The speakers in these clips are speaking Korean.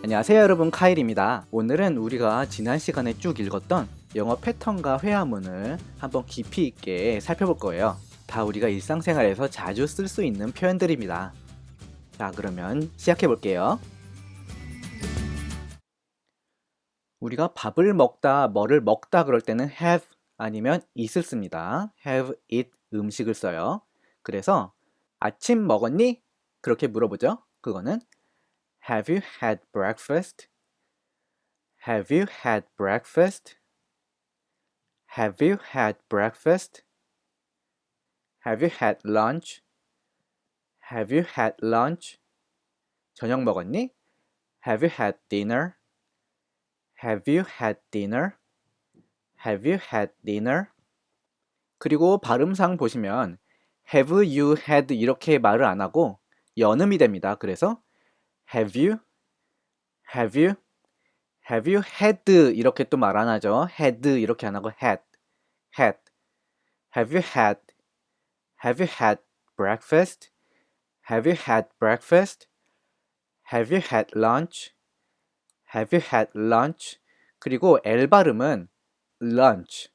안녕하세요 여러분 카일입니다. 오늘은 우리가 지난 시간에 쭉 읽었던 영어 패턴과 회화문을 한번 깊이 있게 살펴볼 거예요. 다 우리가 일상생활에서 자주 쓸 수 있는 표현들입니다. 자 그러면 시작해 볼게요. 우리가 밥을 먹다, 뭐를 먹다 그럴 때는 have 아니면 it을 씁니다. have, eat 음식을 써요. 그래서 아침 먹었니? 그렇게 물어보죠. 그거는 Have you had breakfast? Have you had breakfast? Have you had breakfast? Have you had lunch? Have you had lunch? 저녁 먹었니? Have you had dinner? Have you had dinner? Have you had dinner? 그리고 발음상 보시면 have you had 이렇게 말을 안 하고 연음이 됩니다. 그래서 have you? have you? have you had 이렇게 또 말 안 하죠. had 이렇게 안 하고 had, had. have you had? have you had breakfast? have you had breakfast? have you had lunch? have you had lunch? 그리고 L 발음은 lunch,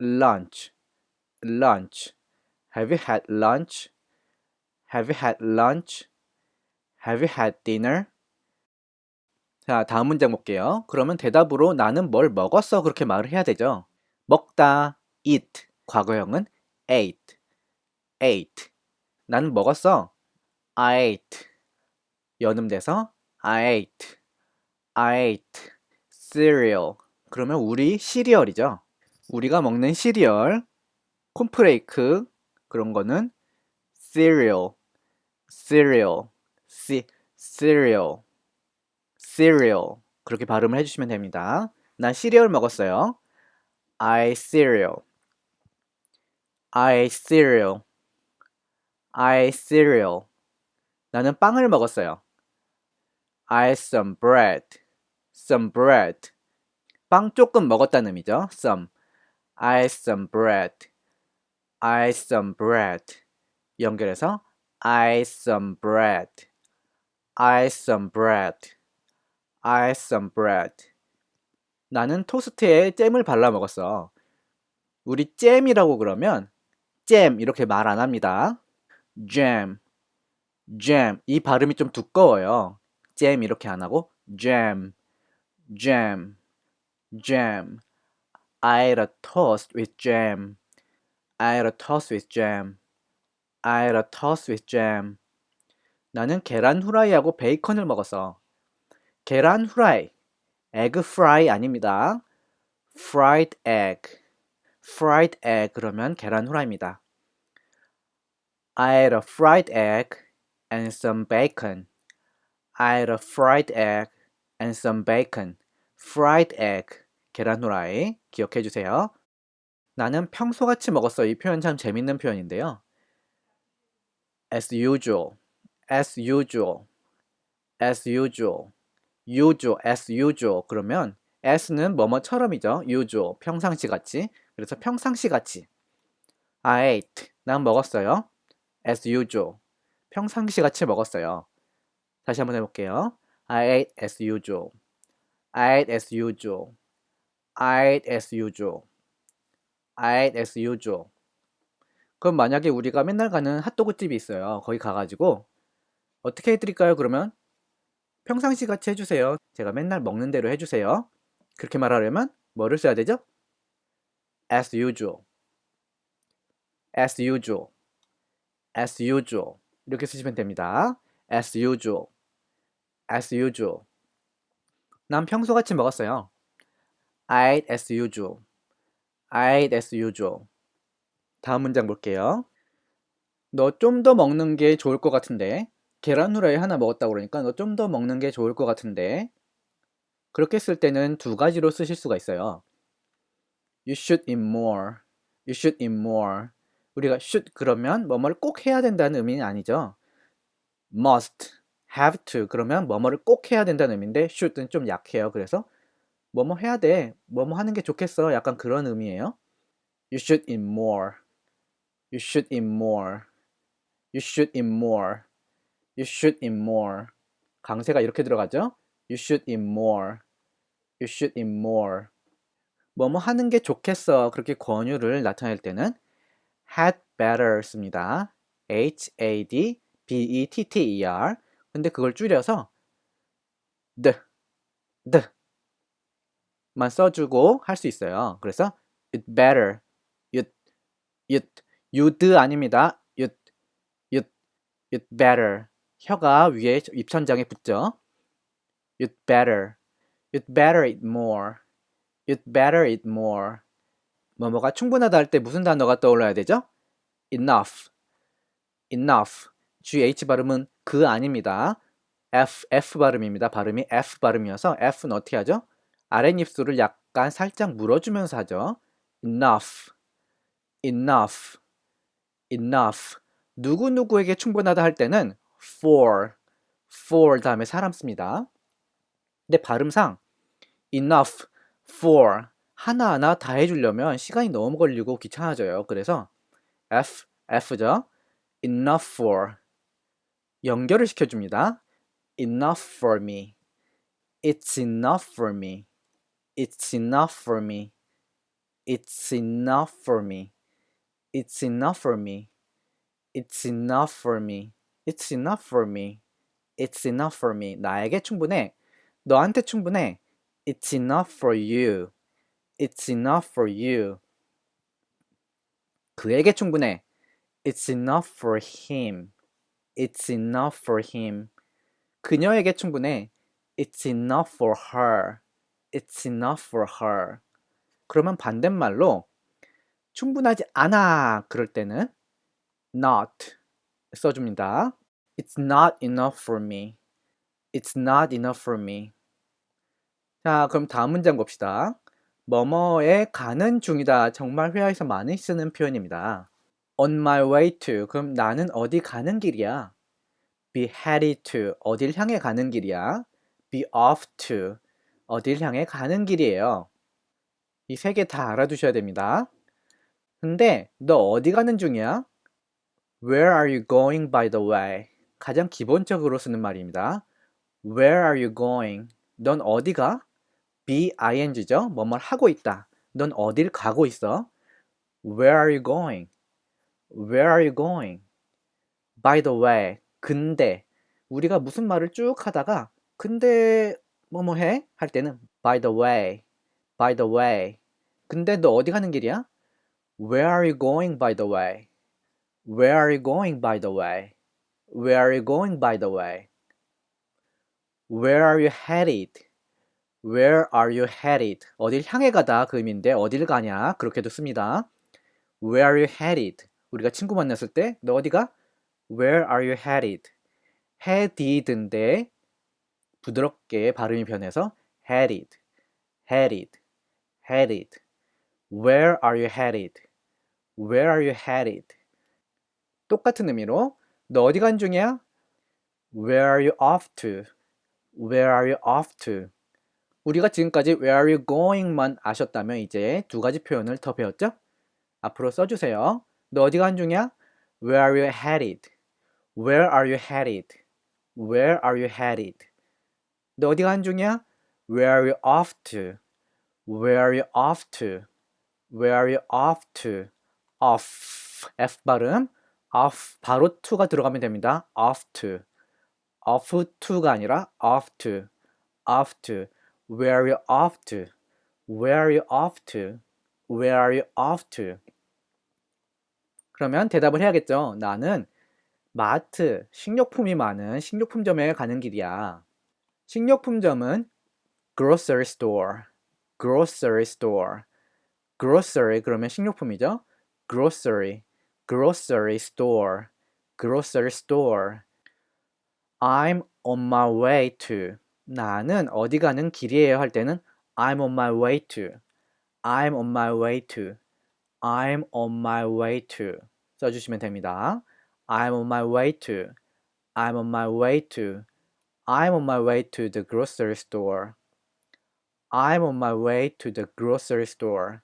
lunch, lunch. have you had lunch? have you had lunch? Have you had dinner? 자, 다음 문장 볼게요. 그러면 대답으로 나는 뭘 먹었어 그렇게 말을 해야 되죠. 먹다, eat. 과거형은 ate, ate. 나는 먹었어. I ate. 연음돼서 I ate, I ate. cereal. 그러면 우리 시리얼이죠. 우리가 먹는 시리얼, 콘프레이크 그런 거는 cereal, cereal. C, cereal, cereal 그렇게 발음을 해주시면 됩니다. 난 시리얼 먹었어요. I cereal, I cereal, I cereal. 나는 빵을 먹었어요. I some bread, some bread. 빵 조금 먹었다는 의미죠. Some. I some bread, I some bread. 연결해서 I some bread. I some bread. I some bread. 나는 토스트에 잼을 발라 먹었어. 우리 잼이라고 그러면 잼 이렇게 말 안 합니다. jam, jam 이 발음이 좀 두꺼워요. 잼 이렇게 안 하고 jam, jam, jam. I ate a toast with jam. I ate a toast with jam. I ate a toast with jam. 나는 계란 후라이하고 베이컨을 먹었어. 계란 후라이, 에그 프라이 아닙니다. fried egg, fried egg 그러면 계란 후라이입니다. I ate a fried egg and some bacon. I ate a fried egg and some bacon. fried egg, 계란 후라이 기억해 주세요. 나는 평소같이 먹었어. 이 표현 참 재밌는 표현인데요. As usual. As usual, as usual, usual, as usual. 그러면 as는 뭐뭐처럼이죠. usual, 평상시 같이. 그래서 평상시 같이. I ate, 난 먹었어요. as usual, 평상시 같이 먹었어요. 다시 한번 해볼게요. I ate as usual. I ate as usual. I ate as usual. I ate as usual. 그럼 만약에 우리가 맨날 가는 핫도그 집이 있어요. 거기 가가지고 어떻게 해드릴까요? 그러면 평상시 같이 해주세요. 제가 맨날 먹는 대로 해주세요. 그렇게 말하려면 뭐를 써야 되죠? As usual. As usual. As usual. 이렇게 쓰시면 됩니다. As usual. As usual. 난 평소같이 먹었어요. I ate as usual. I ate as usual. 다음 문장 볼게요. 너 좀 더 먹는 게 좋을 것 같은데. 계란 후라이 하나 먹었다고 그러니까 너 좀 더 먹는 게 좋을 것 같은데. 그렇게 쓸 때는 두 가지로 쓰실 수가 있어요. You should eat more. You should eat more. 우리가 should 그러면 뭐뭐를 꼭 해야 된다는 의미는 아니죠. must, have to 그러면 뭐뭐를 꼭 해야 된다는 의미인데 should는 좀 약해요. 그래서 뭐뭐 해야 돼. 뭐뭐 하는 게 좋겠어. 약간 그런 의미예요. You should eat more. You should eat more. You should eat more. You should eat more. 강세가 이렇게 들어가죠. You should eat more. You should eat more. 뭐뭐 하는 게 좋겠어. 그렇게 권유를 나타낼 때는 had better 씁니다. H A D B E T T E R. 근데 그걸 줄여서 the the 만 써주고 할 수 있어요. 그래서 it better, you'd, you'd, you'd 아닙니다. you'd, you'd, you'd better. 혀가 위에 입천장에 붙죠. you'd better, you'd better eat more, you'd better eat more. 뭐뭐가 충분하다 할 때 무슨 단어가 떠올라야 되죠? enough, enough. gh 발음은 그 아닙니다. f, f 발음입니다. 발음이 f 발음이어서 f는 어떻게 하죠? 아랫입술을 약간 살짝 물어주면서 하죠. enough, enough, enough. 누구누구에게 충분하다 할 때는 for, for 다음에 사람 씁니다. 근데 발음상 enough, for 하나하나 다 해주려면 시간이 너무 걸리고 귀찮아져요. 그래서 F, F죠. enough for 연결을 시켜줍니다. enough for me. It's enough for me. It's enough for me. It's enough for me. It's enough for me. It's enough for me. It's enough for me. It's enough for me. 나에게 충분해. 너한테 충분해. It's enough for you. It's enough for you. 그에게 충분해. It's enough for him. It's enough for him. 그녀에게 충분해. It's enough for her. It's enough for her. 그러면 반대말로 충분하지 않아 그럴 때는 not 써줍니다. It's not enough for me. It's not enough for me. 자, 그럼 다음 문장 봅시다. 뭐뭐에 가는 중이다. 정말 회화에서 많이 쓰는 표현입니다. On my way to. 그럼 나는 어디 가는 길이야. Be headed to. 어딜 향해 가는 길이야. Be off to. 어딜 향해 가는 길이에요. 이 세 개 다 알아두셔야 됩니다. 근데 너 어디 가는 중이야? Where are you going by the way? 가장 기본적으로 쓰는 말입니다. Where are you going? 넌 어디 가? be ing죠. 뭐뭘 하고 있다. 넌 어딜 가고 있어? Where are you going? Where are you going? By the way. 근데 우리가 무슨 말을 쭉 하다가 근데 뭐뭐 해? 할 때는 by the way. by the way. 근데 너 어디 가는 길이야? Where are you going by the way? Where are you going by the way? Where are you going by the way? Where are you headed? Where are you headed? 어딜 향해 가다 그 의미인데 어딜 가냐 그렇게도 씁니다. Where are you headed? 우리가 친구 만났을 때 너 어디가? Where are you headed? headed인데 부드럽게 발음이 변해서 headed, headed, headed. Where are you headed? Where are you headed? 똑같은 의미로 너 어디 간 중이야? Where are you off to? Where are you off to? 우리가 지금까지 Where are you going만 아셨다면 이제 두 가지 표현을 더 배웠죠? 앞으로 써주세요. 너 어디 간 중이야? Where are you headed? Where are you headed? Where are you headed? 너 어디 간 중이야? Where are you off to? Where are you off to? Where are you off to? Off F 발음 off 바로 to가 들어가면 됩니다. off to off to가 아니라 off to off to Where you off to? Where you off to? Where you off to? 그러면 대답을 해야겠죠. 나는 마트, 식료품이 많은 식료품점에 가는 길이야. 식료품점은 grocery store, grocery store, grocery 그러면 식료품이죠. grocery, grocery store, grocery store. I'm on my way to. 나는 어디 가는 길이에요 할 때는 I'm on my way to. I'm on my way to. I'm on my way to. 써주시면 됩니다. I'm on my way to. I'm on my way to. I'm on my way to the grocery store. I'm on my way to the grocery store.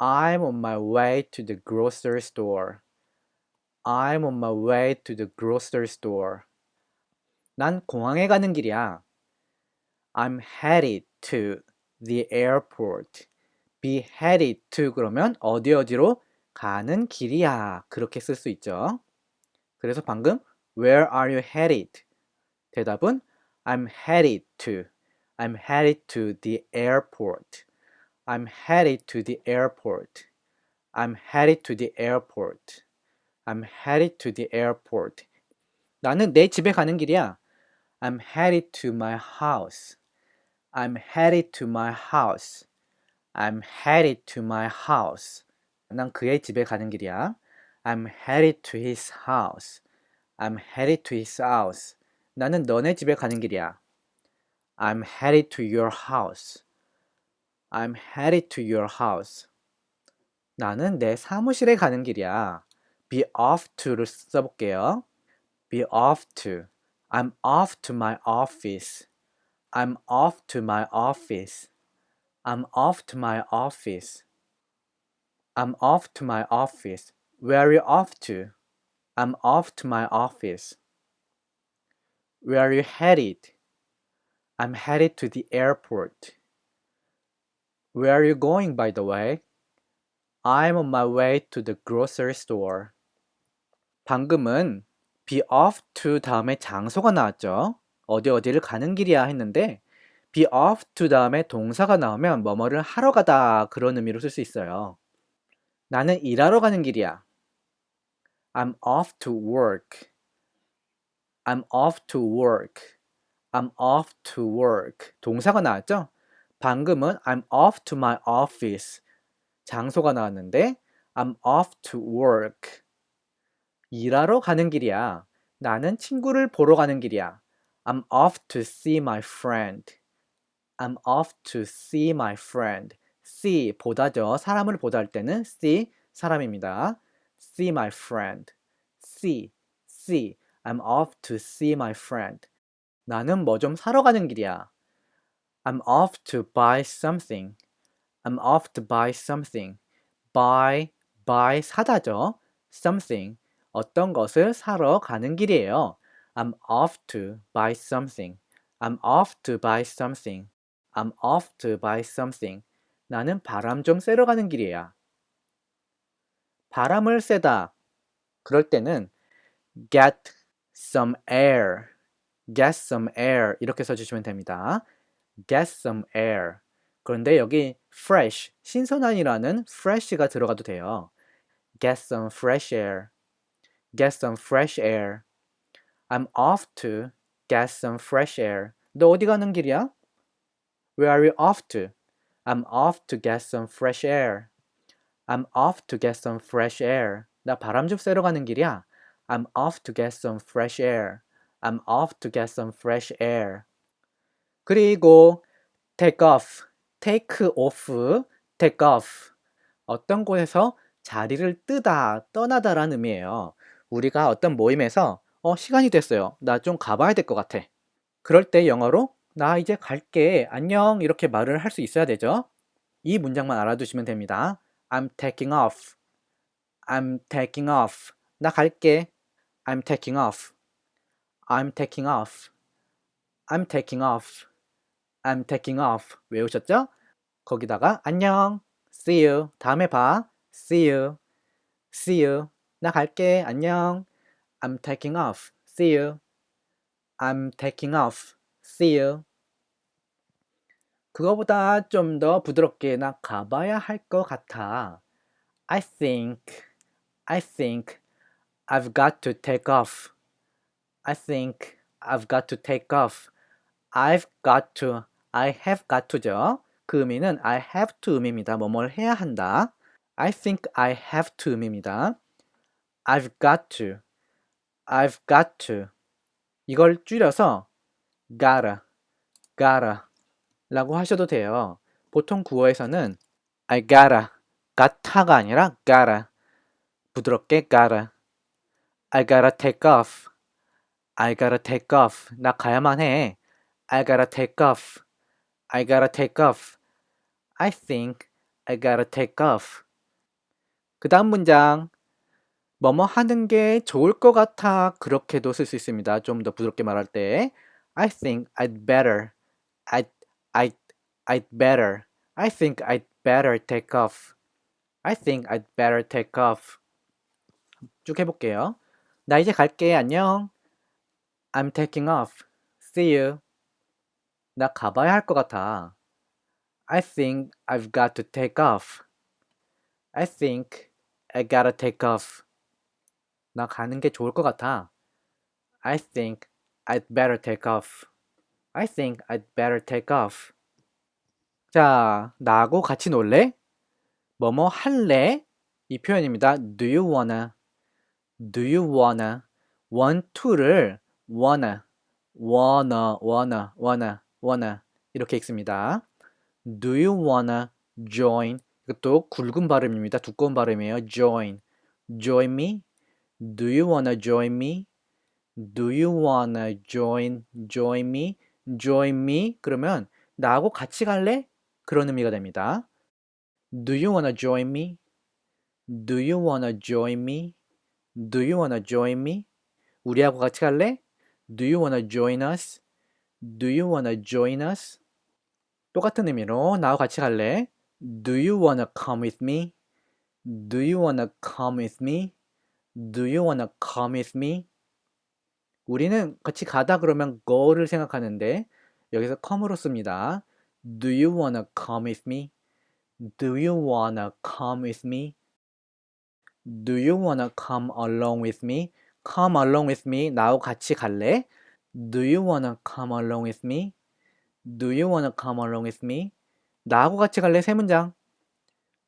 I'm on my way to the grocery store. I'm on my way to the grocery store. 난 공항에 가는 길이야. I'm headed to the airport. be headed to 그러면 어디 어디로 가는 길이야. 그렇게 쓸 수 있죠. 그래서 방금 Where are you headed? 대답은 I'm headed to. I'm headed to the airport. I'm headed to the airport. I'm headed to the airport. I'm headed to the airport. 나는 내 집에 가는 길이야. I'm headed to my house. I'm headed to my house. I'm headed to my house. 난 그의 집에 가는 길이야. I'm headed to his house. I'm headed to his house. 나는 너네 집에 가는 길이야. I'm headed to your house. I'm headed to your house. 나는 내 사무실에 가는 길이야. be off to를 써볼게요. be off to. I'm off to my office. I'm off to my office. I'm off to my office. I'm off to my office. Where are you off to? I'm off to my office. Where are you headed? I'm headed to the airport. Where are you going, by the way? I'm on my way to the grocery store. 방금은 be off to 다음에 장소가 나왔죠. 어디 어디를 가는 길이야 했는데 be off to 다음에 동사가 나오면 뭐뭐를 하러 가다 그런 의미로 쓸 수 있어요. 나는 일하러 가는 길이야. I'm off to work. I'm off to work. I'm off to work. 동사가 나왔죠? 방금은 I'm off to my office. 장소가 나왔는데 I'm off to work. 일하러 가는 길이야. 나는 친구를 보러 가는 길이야. I'm off to see my friend. I'm off to see my friend. see 보다죠. 사람을 보다 할 때는 see 사람입니다. see my friend. see, see. I'm off to see my friend. 나는 뭐 좀 사러 가는 길이야. I'm off to buy something. I'm off to buy something. buy, buy 사다죠. something. 어떤 것을 사러 가는 길이에요. I'm off to buy something. I'm off to buy something. I'm off to buy something. 나는 바람 좀 쐬러 가는 길이야. 바람을 쐬다. 그럴 때는 get some air. get some air. 이렇게 써주시면 됩니다. get some air. 그런데 여기 fresh, 신선한이라는 fresh가 들어가도 돼요. get some fresh air. Get some fresh air. I'm off to get some fresh air. 너 어디 가는 길이야? Where are you off to? I'm off to get some fresh air. I'm off to get some fresh air. 나 바람 좀 쐬러 가는 길이야. I'm off to get some fresh air. I'm off to get some fresh air. 그리고 take off, take off, take off. 어떤 곳에서 자리를 뜨다, 떠나다라는 의미예요. 우리가 어떤 모임에서 어, 시간이 됐어요. 나 좀 가봐야 될 것 같아. 그럴 때 영어로 나 이제 갈게. 안녕. 이렇게 말을 할 수 있어야 되죠. 이 문장만 알아두시면 됩니다. I'm taking off. I'm taking off. 나 갈게. I'm taking off. I'm taking off. I'm taking off. I'm taking off. 외우셨죠? 거기다가 안녕. See you. 다음에 봐. See you. See you. 나 갈게. 안녕. I'm taking off. See you. I'm taking off. See you. 그거보다 좀 더 부드럽게 나 가봐야 할 것 같아. I think, I think I've got to take off. I think I've got to take off. I've got to, I have got to죠. 그 의미는 I have to 의미입니다. 뭐뭘 해야 한다. I think I have to 의미입니다. I've got to, I've got to. 이걸 줄여서 gotta, gotta 라고 하셔도 돼요. 보통 구어에서는 I gotta, gotta가 아니라 gotta. 부드럽게 gotta. I gotta take off. I gotta take off. 나 가야만 해. I gotta take off. I gotta take off. I think I gotta take off. 그 다음 문장. 뭐뭐 하는 게 좋을 것 같아. 그렇게도 쓸 수 있습니다. 좀 더 부드럽게 말할 때. I think I'd better. I I I'd better. I think I'd better take off. I think I'd better take off. 쭉 해볼게요. 나 이제 갈게. 안녕. I'm taking off. See you. 나 가봐야 할 것 같아. I think I've got to take off. I think I gotta take off. 나 가는 게 좋을 것 같아. I think I'd better take off. I think I'd better take off. 자, 나하고 같이 놀래? 뭐뭐 할래? 이 표현입니다. Do you wanna? Do you wanna? want to를 wanna, wanna, wanna, wanna, wanna 이렇게 읽습니다. Do you wanna join? 이것도 굵은 발음입니다. 두꺼운 발음이에요. join. join me? Do you wanna join me? Do you wanna join join me? join me? 그러면 나하고 같이 갈래? 그런 의미가 됩니다. Do you wanna join me? Do you wanna join me? Do you wanna join me? 우리하고 같이 갈래? Do you wanna join us? Do you wanna join us? 똑같은 의미로 나하고 같이 갈래? Do you wanna come with me? Do you wanna come with me? Do you wanna come with me? 우리는 같이 가다 그러면 go를 생각하는데 여기서 come으로 씁니다. Do you wanna come with me? Do you wanna come with me? Do you wanna come along with me? Come along with me. 나하고 같이 갈래? Do you wanna come along with me? Do you wanna come along with me? 나하고 같이 갈래? 세 문장.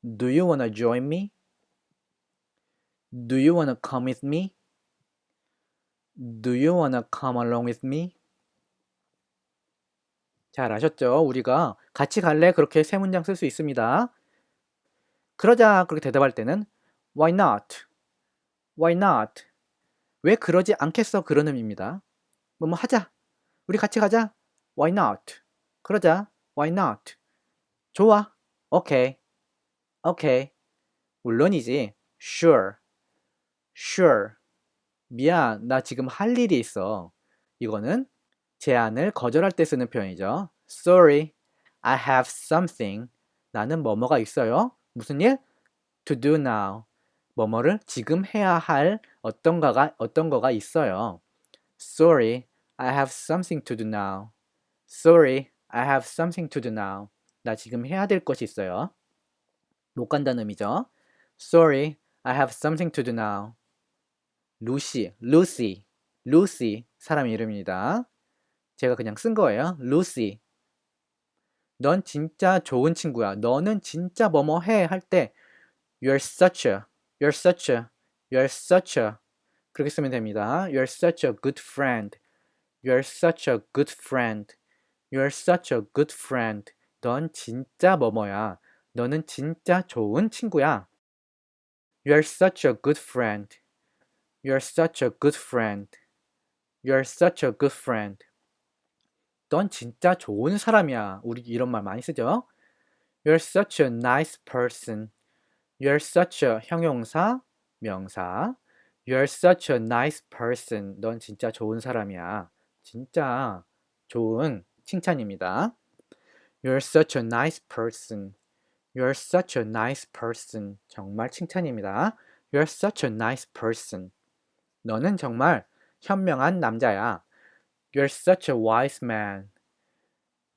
Do you wanna join me? Do you wanna come with me? Do you wanna come along with me? 잘 아셨죠? 우리가 같이 갈래? 그렇게 세 문장 쓸 수 있습니다. 그러자 그렇게 대답할 때는 Why not? Why not? 왜 그러지 않겠어? 그런 의미입니다. 뭐 뭐 하자. 우리 같이 가자. Why not? 그러자. Why not? 좋아. Okay. Okay. 물론이지. Sure. Sure. 미안. 나 지금 할 일이 있어. 이거는 제안을 거절할 때 쓰는 표현이죠. Sorry. I have something. 나는 뭐뭐가 있어요. 무슨 일? To do now. 뭐뭐를 지금 해야 할 어떤 거가 어떤 거가 있어요. Sorry, I have something to do now. Sorry, I have something to do now. 나 지금 해야 될 것이 있어요. 못 간다는 의미죠. Sorry, I have something to do now. 루시, 루시, 루시 사람 이름입니다. 제가 그냥 쓴 거예요. 루시. 넌 진짜 좋은 친구야. 너는 진짜 뭐뭐 해 할 때 You're such a You're such a, you're such a. 그렇게 쓰면 됩니다. You're such a good friend. You're such a good friend. You're such a good friend. 넌 진짜 뭐뭐야. 너는 진짜 좋은 친구야. You're such a good friend. You're such a good friend. You're such a good friend. 넌 진짜 좋은 사람이야. 우리 이런 말 많이 쓰죠? You're such a nice person. You're such a 형용사, 명사. You're such a nice person. 넌 진짜 좋은 사람이야. 진짜 좋은 칭찬입니다. You're such a nice person. You're such a nice person. 정말 칭찬입니다. You're such a nice person. 너는 정말 현명한 남자야. You're such a wise man.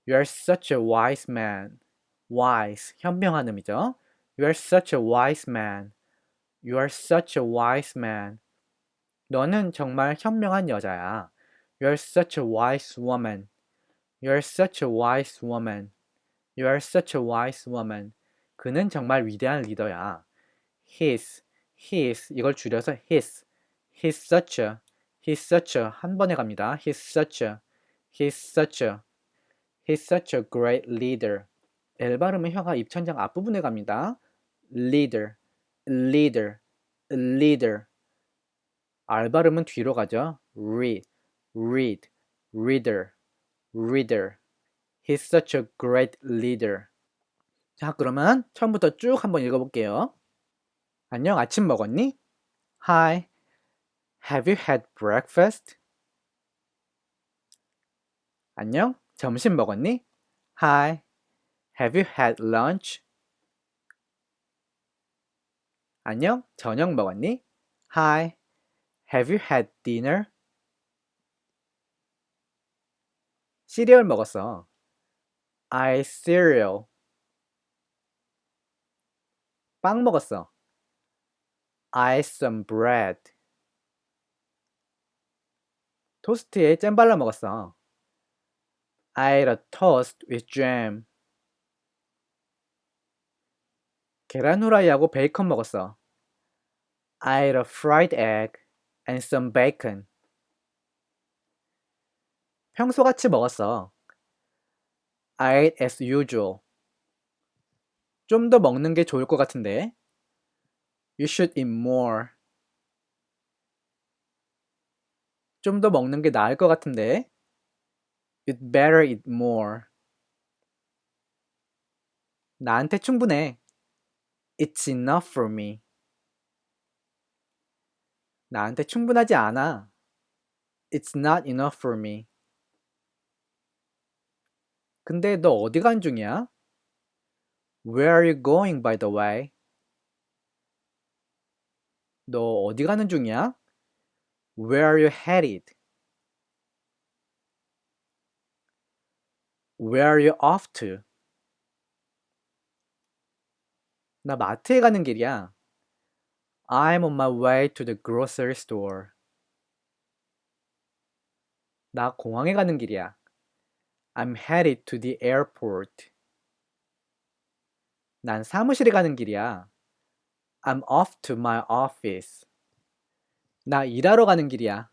You're such a wise man. wise, 현명한 의미죠. You're such a wise man. You're such a wise man. 너는 정말 현명한 여자야. You're such a wise woman. You're such a wise woman. You're such a wise woman. 그는 정말 위대한 리더야. His, his 이걸 줄여서 his. He's such a, he's such a 한 번에 갑니다. He's such a, he's such a, he's such a great leader. L 발음의 혀가 입천장 앞부분에 갑니다. Leader, leader, leader. R 발음은 뒤로 가죠. Read, read, reader, reader. He's such a great leader. 자, 그러면 처음부터 쭉 한번 읽어볼게요. 안녕, 아침 먹었니? Hi, have you had breakfast? 안녕, 점심 먹었니? Hi, have you had lunch? 안녕, 저녁 먹었니? Hi, have you had dinner? 시리얼 먹었어. I cereal. 빵 먹었어. I some bread. 토스트에 잼 발라 먹었어. I ate a toast with jam. 계란 후라이하고 베이컨 먹었어. I ate a fried egg and some bacon. 평소같이 먹었어. I ate as usual. 좀 더 먹는 게 좋을 것 같은데. You should eat more. 좀 더 먹는 게 나을 것 같은데. You'd better eat more. 나한테 충분해. It's enough for me. 나한테 충분하지 않아. It's not enough for me. 근데 너 어디 간 중이야? Where are you going, by the way? 너 어디 가는 중이야? Where are you headed? Where are you off to? 나 마트에 가는 길이야. I'm on my way to the grocery store. 나 공항에 가는 길이야. I'm headed to the airport. 난 사무실에 가는 길이야. I'm off to my office. 나 일하러 가는 길이야.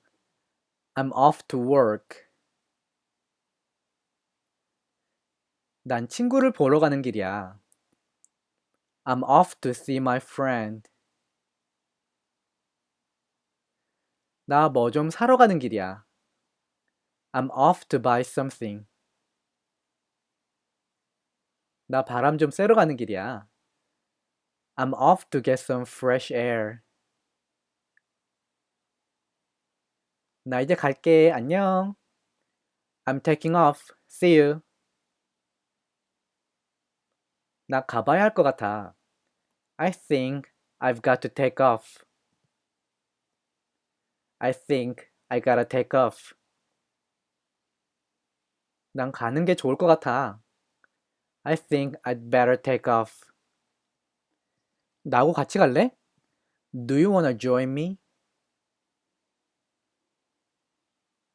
I'm off to work. 난 친구를 보러 가는 길이야. I'm off to see my friend. 나 뭐 좀 사러 가는 길이야. I'm off to buy something. 나 바람 좀 쐬러 가는 길이야. I'm off to get some fresh air. 나 이제 갈게. 안녕. I'm taking off. See you. 나 가봐야 할 것 같아. I think I've got to take off. I think I gotta take off. 난 가는 게 좋을 것 같아. I think I'd better take off. 나하고 같이 갈래? Do you wanna join me?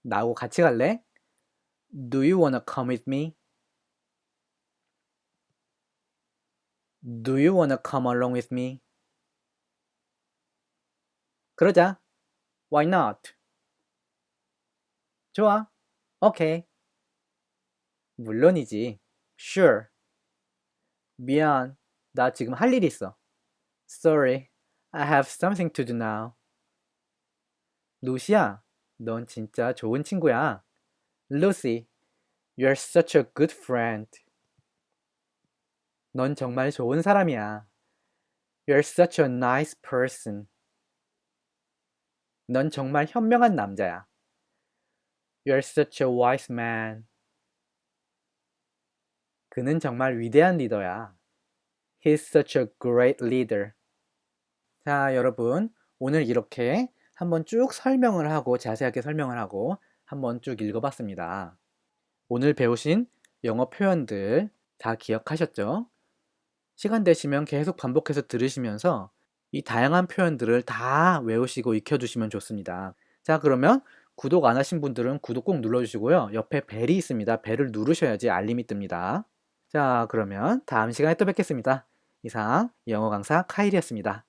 나하고 같이 갈래? Do you wanna come with me? Do you wanna come along with me? 그러자. Why not? 좋아. 오케이. 물론이지. Sure. 미안. 나 지금 할일 있어. Sorry. I have something to do now. 루시야, 넌 진짜 좋은 친구야. Lucy, you're such a good friend. 넌 정말 좋은 사람이야. You're such a nice person. 넌 정말 현명한 남자야. You're such a wise man. 그는 정말 위대한 리더야. He's such a great leader. 자, 여러분. 오늘 이렇게 한번 쭉 설명을 하고 자세하게 설명을 하고 한번 쭉 읽어봤습니다. 오늘 배우신 영어 표현들 다 기억하셨죠? 시간 되시면 계속 반복해서 들으시면서 이 다양한 표현들을 다 외우시고 익혀두시면 좋습니다. 자, 그러면 구독 안 하신 분들은 구독 꼭 눌러주시고요. 옆에 벨이 있습니다. 벨을 누르셔야지 알림이 뜹니다. 자, 그러면 다음 시간에 또 뵙겠습니다. 이상 영어 강사 카일이었습니다.